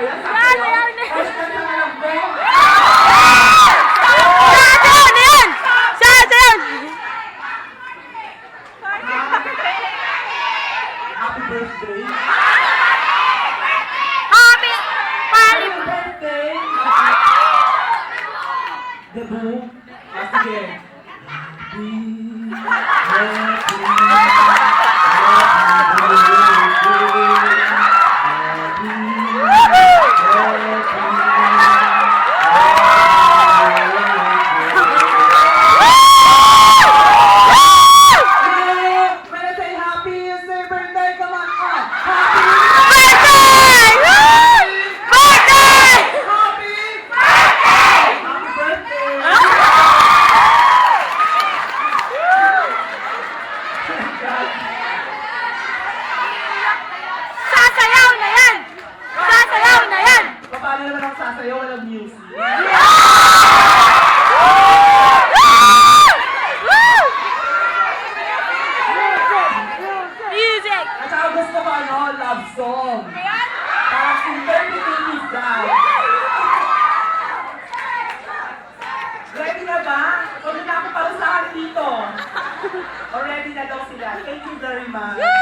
ba yan? Yan, yan, yan. Hashtag na lang, be. Debu! Ah. Sasayaw na yan! Sasayaw na yan! Paano naman ang sasayaw? Walang music. Music! At saka gusto ko ano, Para kung 30 minutes. Ready na ba? Pagod na ako para sa akin dito. Already na daw sila. you very much. Yay!